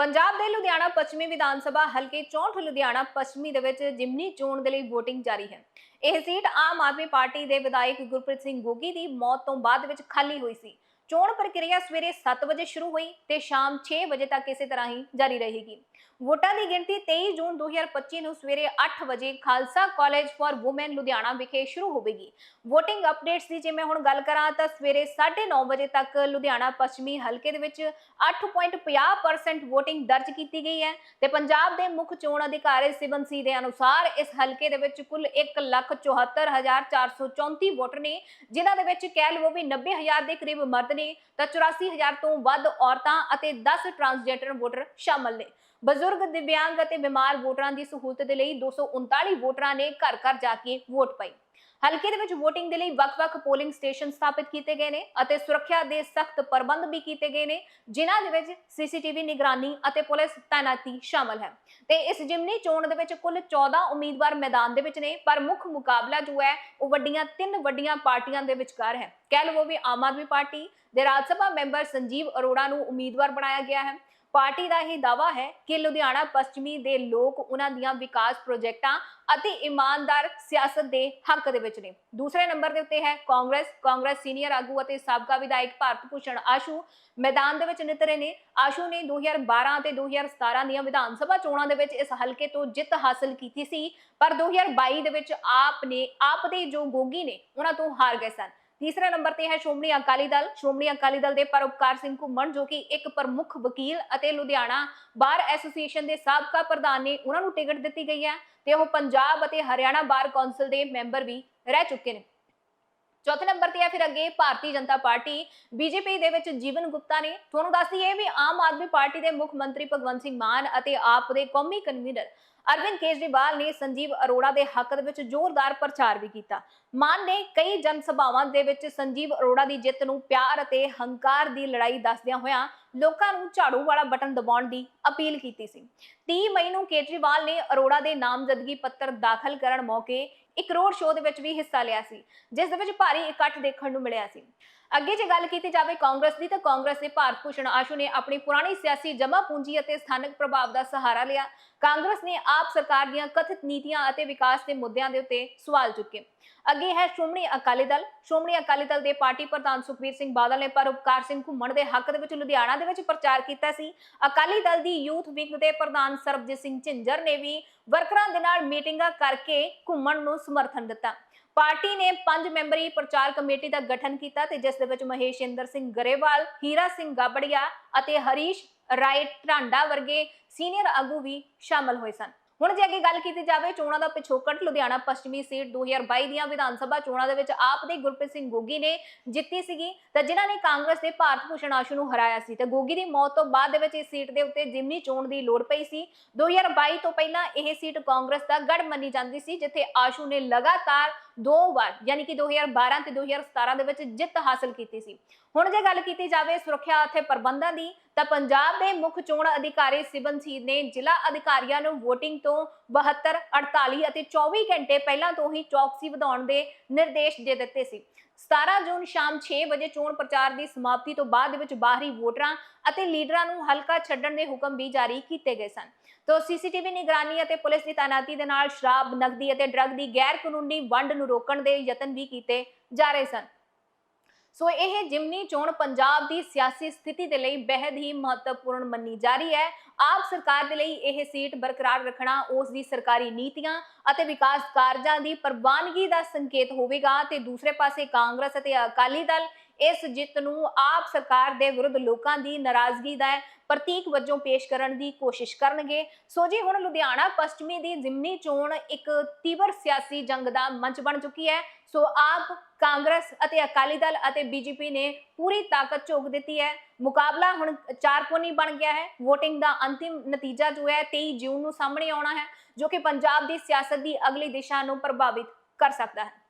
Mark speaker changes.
Speaker 1: ਪੰਜਾਬ ਦੇ ਲੁਧਿਆਣਾ ਪੱਛਮੀ ਵਿਧਾਨ ਸਭਾ ਹਲਕੇ 64 ਲੁਧਿਆਣਾ ਪੱਛਮੀ ਦੇ ਵਿੱਚ ਜਿਮਨੀ ਚੋਣ ਦੇ ਲਈ VOTING ਜਾਰੀ ਹੈ। ਇਹ ਸੀਟ ਆਮ ਆਦਮੀ ਪਾਰਟੀ ਦੇ ਵਿਧਾਇਕ ਗੁਰਪ੍ਰੀਤ ਸਿੰਘ ਗੋਗੀ ਦੀ ਮੌਤ ਤੋਂ ਬਾਅਦ ਵਿੱਚ ਖਾਲੀ ਹੋਈ ਸੀ। ਚੋਣ ਪ੍ਰਕਿਰਿਆ ਸਵੇਰੇ 7 ਵਜੇ ਸ਼ੁਰੂ ਹੋਈ ਤੇ ਸ਼ਾਮ 6 ਵਜੇ ਤੱਕ ਇਸੇ ਤਰ੍ਹਾਂ ਹੀ ਜਾਰੀ ਰਹੇਗੀ। ਵੋਟਾਂ ਦੀ ਗਿਣਤੀ 23 ਜੂਨ 2025 ਨੂੰ ਸਵੇਰੇ 8 ਵਜੇ Khalsa college for women Ludhiana ਵਿਖੇ ਸ਼ੁਰੂ ਹੋਵੇਗੀ। VOTING ਅਪਡੇਟਸ ਦੀ ਜੇ ਮੈਂ ਹੁਣ ਗੱਲ ਕਰਾਂ ਤਾਂ ਸਵੇਰੇ 9:30 ਵਜੇ ਤੱਕ ਲੁਧਿਆਣਾ ਪੱਛਮੀ ਹਲਕੇ ਦੇ ਵਿੱਚ 8.50% VOTING ਦਰਜ ਕੀਤੀ ਗਈ ਹੈ ਤੇ ਪੰਜਾਬ ਦੇ ਮੁੱਖ ਚੋਣ ਅਧਿਕਾਰੀ ਸਿਬਨ ਸੀ ਦੇ ਅਨੁਸਾਰ ਇਸ ਹਲਕੇ ਦੇ ਵਿੱਚ ਕੁੱਲ 1,74,434 ਵੋਟਰ ਨੇ ਜਿਨ੍ਹਾਂ ਦੇ ਵਿੱਚ ਕਹਿ ਲਵੋ ਵੀ 90000 ਦੇ ਕਰੀਬ ਮਰਦ ਨੇ ਤਾਂ 84000 ਤੋਂ ਵੱਧ ਔਰਤਾਂ ਅਤੇ 10 ਟਰਾਂਸਜੈਂਡਰ ਵੋਟਰ ਸ਼ਾਮਲ ਨੇ। ਬਜ਼ੁਰਗ ਦਿਵਿਆਂਗ ਅਤੇ ਬਿਮਾਰ ਵੋਟਰਾਂ ਦੀ ਸਹੂਲਤ ਦੇ ਲਈ 239 ਵੋਟਰਾਂ ਨੇ ਘਰ ਘਰ ਜਾ ਕੇ ਵੋਟ ਪਾਈ। ਹਲਕੇ ਦੇ ਵਿੱਚ VOTING ਦੇ ਲਈ ਵੱਖ-ਵੱਖ ਪੋਲਿੰਗ ਸਟੇਸ਼ਨ ਸਥਾਪਿਤ ਕੀਤੇ ਗਏ ਨੇ ਅਤੇ ਸੁਰੱਖਿਆ ਦੇ ਸਖਤ ਪ੍ਰਬੰਧ ਵੀ ਕੀਤੇ ਗਏ ਨੇ, ਜਿਨ੍ਹਾਂ ਦੇ ਵਿੱਚ ਸੀਸੀਟੀਵੀ ਨਿਗਰਾਨੀ ਅਤੇ ਪੁਲਿਸ ਤਾਇਨਾਤੀ ਸ਼ਾਮਲ ਹੈ। ਤੇ ਇਸ ਜਿਮਨੀ ਚੋਣ ਦੇ ਵਿੱਚ ਕੁੱਲ 14 ਉਮੀਦਵਾਰ ਮੈਦਾਨ ਦੇ ਵਿੱਚ ਨੇ, ਪਰ ਮੁੱਖ ਮੁਕਾਬਲਾ ਜੋ ਹੈ, ਉਹ ਵੱਡੀਆਂ ਤਿੰਨ ਵੱਡੀਆਂ ਪਾਰਟੀਆਂ ਦੇ ਵਿਚਕਾਰ ਹੈ। ਕਹਿ ਲਵੋ ਵੀ ਆਮ ਆਦਮੀ ਪਾਰਟੀ ਦੇ ਰਾਜ ਸਭਾ ਮੈਂਬਰ ਸੰਜੀਵ ਅਰੋੜਾ ਨੂੰ ਉਮੀਦਵਾਰ ਬਣਾਇਆ ਗਿਆ ਹੈ। ਪਾਰਟੀ ਦਾ ਇਹ ਦਾਵਾ ਹੈ ਕਿ ਲੁਧਿਆਣਾ, ਪੱਛਮੀ ਦੇ ਲੋਕ ਉਹਨਾਂ ਦੀਆਂ ਵਿਕਾਸ ਪ੍ਰੋਜੈਕਟਾਂ ਅਤੇ ਇਮਾਨਦਾਰ ਸਿਆਸਤ ਦੇ ਹੱਕ ਦੇ ਵਿੱਚ ਨੇ। ਦੂਸਰੇ ਨੰਬਰ ਦੇ ਉੱਤੇ ਹੈ ਕਾਂਗਰਸ। ਕਾਂਗਰਸ ਸੀਨੀਅਰ ਆਗੂ ਅਤੇ ਸਾਬਕਾ ਵਿਧਾਇਕ ਭਾਰਤ ਭੂਸ਼ਣ ਆਸ਼ੂ ਮੈਦਾਨ ਦੇ ਵਿੱਚ ਨਿਤਰੇ ਨੇ। ਆਸ਼ੂ ਨੇ 2012 ਅਤੇ 2017 ਦੀਆਂ ਵਿਧਾਨ ਸਭਾ ਚੋਣਾਂ ਦੇ ਵਿੱਚ ਇਸ ਹਲਕੇ ਤੋਂ ਜਿੱਤ ਹਾਸਲ ਕੀਤੀ ਸੀ, ਪਰ 2022 ਦੇ ਵਿੱਚ ਆਪ ਨੇ, ਆਪ ਦੇ ਜੋ ਗੋਗੀ ਨੇ, ਉਹਨਾਂ ਤੋਂ ਹਾਰ ਗਏ ਸਨ। ਤੀਸਰੇ ਨੰਬਰ ਤੇ ਹੈ ਸ਼੍ਰੋਮਣੀ ਅਕਾਲੀ ਦਲ। ਸ਼੍ਰੋਮਣੀ ਅਕਾਲੀ ਦਲ ਦੇ ਪਰਉਪਕਾਰ ਸਿੰਘ ਘੁੰਮਣ, ਜੋ ਕਿ ਇੱਕ ਪ੍ਰਮੁੱਖ ਵਕੀਲ ਅਤੇ ਲੁਧਿਆਣਾ ਬਾਰ ਐਸੋਸੀਏਸ਼ਨ ਦੇ ਸਾਬਕਾ ਪ੍ਰਧਾਨ ਨੇ ਉਹਨਾਂ ਨੂੰ ਟਿਕਟ ਦਿੱਤੀ ਗਈ ਹੈ ਤੇ ਉਹ ਪੰਜਾਬ ਅਤੇ ਹਰਿਆਣਾ ਬਾਰ ਕੌਂਸਲ ਦੇ ਮੈਂਬਰ ਵੀ ਰਹਿ ਚੁੱਕੇ ਨੇ। ਚੌਥੇ ਨੰਬਰ ਤੇ ਹੈ, ਫਿਰ ਅੱਗੇ ਭਾਰਤੀ ਜਨਤਾ ਪਾਰਟੀ, ਬੀਜੇਪੀ ਦੇ ਵਿੱਚ ਜੀਵਨ ਗੁਪਤਾ ਨੇ। ਤੁਹਾਨੂੰ ਦੱਸ ਦਈਏ ਵੀ ਆਮ ਆਦਮੀ ਪਾਰਟੀ ਦੇ ਮੁੱਖ ਮੰਤਰੀ ਭਗਵੰਤ ਸਿੰਘ ਮਾਨ ਅਤੇ ਆਪ ਦੇ ਕੌਮੀ ਕਨਵੀਨਰ ਅਰਵਿੰਦ ਕੇਜਰੀਵਾਲ ਨੇ ਸੰਜੀਵ ਅਰੋੜਾ ਦੇ ਹੱਕ ਦੇ ਵਿੱਚ ਜ਼ੋਰਦਾਰ ਪ੍ਰਚਾਰ ਵੀ ਕੀਤਾ। ਮਾਨ ਨੇ ਕਈ ਜਨ ਸਭਾਵਾਂ ਦੇ ਵਿੱਚ ਸੰਜੀਵ ਅਰੋੜਾ ਦੀ ਜਿੱਤ ਨੂੰ ਪਿਆਰ ਅਤੇ ਹੰਕਾਰ ਦੀ ਲੜਾਈ ਦੱਸਦਿਆਂ ਹੋਇਆਂ ਲੋਕਾਂ ਨੂੰ ਝਾੜੂ ਵਾਲਾ ਬਟਨ ਦਬਾਉਣ ਦੀ ਅਪੀਲ ਕੀਤੀ ਸੀ। 30 ਮਈ ਨੂੰ ਕੇਜਰੀਵਾਲ ਨੇ ਅਰੋੜਾ ਦੇ ਨਾਮਜ਼ਦਗੀ ਪੱਤਰ ਦਾਖਲ ਕਰਨ ਮੌਕੇ ਇੱਕ ਰੋਡ ਸ਼ੋਅ ਦੇ ਵਿੱਚ ਵੀ ਹਿੱਸਾ ਲਿਆ ਸੀ, ਜਿਸ ਦੇ ਵਿੱਚ ਭਾਰੀ ਇਕੱਠ ਦੇਖਣ ਨੂੰ ਮਿਲਿਆ ਸੀ। ਅੱਗੇ ਜੇ ਗੱਲ ਕੀਤੀ ਜਾਵੇ ਕਾਂਗਰਸ ਦੀ, ਤਾਂ ਕਾਂਗਰਸ ਦੇ ਭਾਰਤ ਭੂਸ਼ਣ ਆਸ਼ੂ ਨੇ ਆਪਣੀ ਪੁਰਾਣੀ ਸਿਆਸੀ ਜਮਾ ਪੂੰਜੀ ਅਤੇ ਸਥਾਨਕ ਪ੍ਰਭਾਵ ਦਾ ਸਹਾਰਾ ਲਿਆ। ਕਾਂਗਰਸ ਨੇ ਆਪ ਸਰਕਾਰ ਦੀਆਂ ਕਥਿਤ ਨੀਤੀਆਂ ਅਤੇ ਵਿਕਾਸ ਦੇ ਮੁੱਦਿਆਂ ਦੇ ਉੱਤੇ ਸਵਾਲ ਚੁੱਕੇ। ਅੱਗੇ ਹੈ ਸ਼੍ਰੋਮਣੀ ਅਕਾਲੀ ਦਲ। ਸ਼੍ਰੋਮਣੀ ਅਕਾਲੀ ਦਲ ਦੇ ਪਾਰਟੀ ਪ੍ਰਧਾਨ ਸੁਖਬੀਰ ਸਿੰਘ ਬਾਦਲ ਨੇ ਪਰ ਉਪਕਾਰ ਸਿੰਘ ਘੁੰਮਣ ਦੇ ਹੱਕ ਦੇ ਵਿੱਚ ਲੁਧਿਆਣਾ ਦੇ ਵਿੱਚ ਪ੍ਰਚਾਰ ਕੀਤਾ ਸੀ। ਅਕਾਲੀ ਦਲ ਦੀ ਯੂਥ ਵਿੰਗ ਦੇ ਪ੍ਰਧਾਨ ਸਰਬਜੀਤ ਸਿੰਘ ਝਿੰਜਰ ਨੇ ਵੀ ਵਰਕਰਾਂ ਦੇ ਨਾਲ ਮੀਟਿੰਗਾਂ ਕਰਕੇ ਘੁੰਮਣ ਨੂੰ ਸਮਰਥਨ ਦਿੱਤਾ। ਪਾਰਟੀ ਨੇ ਪੰਜ ਮੈਂਬਰੀ ਪ੍ਰਚਾਰ ਕਮੇਟੀ ਦਾ ਗਠਨ ਕੀਤਾ ਤੇ ਜਿਸ ਦੇ ਵਿੱਚ ਮਹੇਸ਼ ਇੰਦਰ ਸਿੰਘ ਗਰੇਵਾਲ, ਹੀਰਾ ਸਿੰਘ ਗਾਬੜੀਆ ਅਤੇ ਹਰੀਸ਼ ਰਾਏ ਟਾਂਡਾ ਵਰਗੇ ਸੀਨੀਅਰ ਆਗੂ ਵੀ ਸ਼ਾਮਲ ਹੋਏ ਸਨ। ਹੁਣ ਜੇ ਅੱਗੇ ਗੱਲ ਕੀਤੀ ਜਾਵੇ ਚੋਣਾਂ ਦਾ ਪਿਛੋਕੜ, ਲੁਧਿਆਣਾ ਪੱਛਮੀ ਸੀਟ 2022 ਦੀਆਂ ਵਿਧਾਨ ਸਭਾ ਚੋਣਾਂ ਦੇ ਵਿੱਚ ਆਪ ਦੇ ਗੁਰਪ੍ਰੀਤ ਸਿੰਘ ਗੋਗੀ ਨੇ ਜਿੱਤੀ ਸੀਗੀ ਤਾਂ ਜਿਨ੍ਹਾਂ ਨੇ ਕਾਂਗਰਸ ਦੇ ਭਾਰਤ ਭੂਸ਼ਣ ਆਸ਼ੂ ਨੂੰ ਹਰਾਇਆ ਸੀ ਤੇ ਗੋਗੀ ਦੀ ਮੌਤ ਤੋਂ ਬਾਅਦ ਦੇ ਵਿੱਚ ਇਸ ਸੀਟ ਦੇ ਉੱਤੇ ਜਿਮਨੀ ਚੋਣ ਦੀ ਲੋੜ ਪਈ ਸੀ 2022 ਤੋਂ ਪਹਿਲਾਂ ਇਹ ਸੀਟ ਕਾਂਗਰਸ ਦਾ ਗੜ ਮੰਨੀ ਜਾਂਦੀ ਸੀ, ਜਿੱਥੇ ਆਸ਼ੂ ਨੇ ਲਗਾਤਾਰ ਦੋ ਵਾਰ, ਯਾਨੀ ਕਿ 2012 ਤੇ 2017 ਦੇ ਵਿੱਚ ਜਿੱਤ ਹਾਸਲ ਕੀਤੀ ਸੀ। ਹੁਣ ਜੇ ਗੱਲ ਕੀਤੀ ਜਾਵੇ ਸੁਰੱਖਿਆ ਅਤੇ ਪ੍ਰਬੰਧਾਂ ਦੀ, ਤਾਂ ਪੰਜਾਬ ਦੇ ਮੁੱਖ ਚੋਣ ਅਧਿਕਾਰੀ ਸਿਬਨ ਸੀਰ ਨੇ ਜ਼ਿਲ੍ਹਾ ਅਧਿਕਾਰੀਆਂ ਨੂੰ VOTING ਤੋਂ 72 48 ਅਤੇ 24 ਘੰਟੇ ਪਹਿਲਾਂ ਤੋਂ ਹੀ ਚੌਕਸੀ ਵਧਾਉਣ ਦੇ ਨਿਰਦੇਸ਼ ਦੇ ਦਿੱਤੇ ਸੀ। 17 ਜੂਨ ਸ਼ਾਮ 6 ਵਜੇ ਚੋਣ ਪ੍ਰਚਾਰ ਦੀ ਸਮਾਪਤੀ ਤੋਂ ਬਾਅਦ ਵਿੱਚ ਬਾਹਰੀ ਵੋਟਰਾਂ ਅਤੇ ਲੀਡਰਾਂ ਨੂੰ ਹਲਕਾ ਛੱਡਣ ਦੇ ਹੁਕਮ ਵੀ ਜਾਰੀ ਕੀਤੇ ਗਏ ਸਨ। ਤੋਂ ਸੀਸੀਟੀਵੀ ਨਿਗਰਾਨੀ ਅਤੇ ਪੁਲਿਸ ਦੀ ਤਾਇਨਾਤੀ ਦੇ ਨਾਲ ਸ਼ਰਾਬ, ਨਕਦੀ ਅਤੇ ਡਰੱਗ ਦੀ ਗੈਰ ਕਾਨੂੰਨੀ ਵੰਡ ਨੂੰ ਰੋਕਣ ਦੇ ਯਤਨ ਵੀ ਕੀਤੇ ਜਾ ਰਹੇ ਸਨ। ਸੋ ਇਹ ਜਿਮਨੀ ਚੋਣ ਪੰਜਾਬ ਦੀ ਸਿਆਸੀ ਸਥਿਤੀ ਦੇ ਲਈ ਬੇहद ਹੀ ਮਹੱਤਵਪੂਰਨ ਮੰਨੀ ਜਾ ਰਹੀ ਹੈ। ਆਪ ਸਰਕਾਰ ਦੇ ਲਈ ਇਹ ਸੀਟ ਬਰਕਰਾਰ ਰੱਖਣਾ, ਉਸ ਦੀ ਸਰਕਾਰੀ ਨੀਤੀਆਂ ਅਤੇ ਵਿਕਾਸ ਕਾਰਜਾਂ ਦੀ ਪ੍ਰਵਾਨਗੀ ਦਾ ਸੰਕੇਤ ਹੋਵੇਗਾ ਤੇ ਦੂਸਰੇ ਪਾਸੇ ਕਾਂਗਰਸ ਅਤੇ ਅਕਾਲੀ ਦਲ ਇਸ ਜਿੱਤ ਨੂੰ ਆਪ ਸਰਕਾਰ ਦੇ ਵਿਰੁੱਧ ਲੋਕਾਂ ਦੀ ਨਾਰਾਜ਼ਗੀ ਦਾ ਪ੍ਰਤੀਕ ਵਜੋਂ ਪੇਸ਼ ਕਰਨ ਦੀ ਕੋਸ਼ਿਸ਼ ਕਰਨਗੇ। ਸੋ ਜੀ, ਹੁਣ ਲੁਧਿਆਣਾ ਪੱਛਮੀ ਦੀ ਜ਼ਿਮਨੀ ਚੋਣ ਇੱਕ ਤੀਵਰ ਸਿਆਸੀ ਜੰਗ ਦਾ ਮੰਚ ਬਣ ਚੁੱਕੀ ਹੈ। ਸੋ ਆਪ ਕਾਂਗਰਸ ਅਤੇ ਅਕਾਲੀ ਦਲ ਅਤੇ ਬੀਜੇਪੀ ਨੇ ਪੂਰੀ ਤਾਕਤ ਝੋਕ ਦਿੱਤੀ ਹੈ। ਮੁਕਾਬਲਾ ਹੁਣ ਚਾਰ ਕੋਨੀ ਬਣ ਗਿਆ ਹੈ। VOTING ਦਾ ਅੰਤਿਮ ਨਤੀਜਾ ਜੋ ਹੈ 23 ਜੂਨ ਨੂੰ ਸਾਹਮਣੇ ਆਉਣਾ ਹੈ, ਜੋ ਕਿ ਪੰਜਾਬ ਦੀ ਸਿਆਸਤ ਦੀ ਅਗਲੀ ਦਿਸ਼ਾ ਨੂੰ ਪ੍ਰਭਾਵਿਤ ਕਰ ਸਕਦਾ ਹੈ।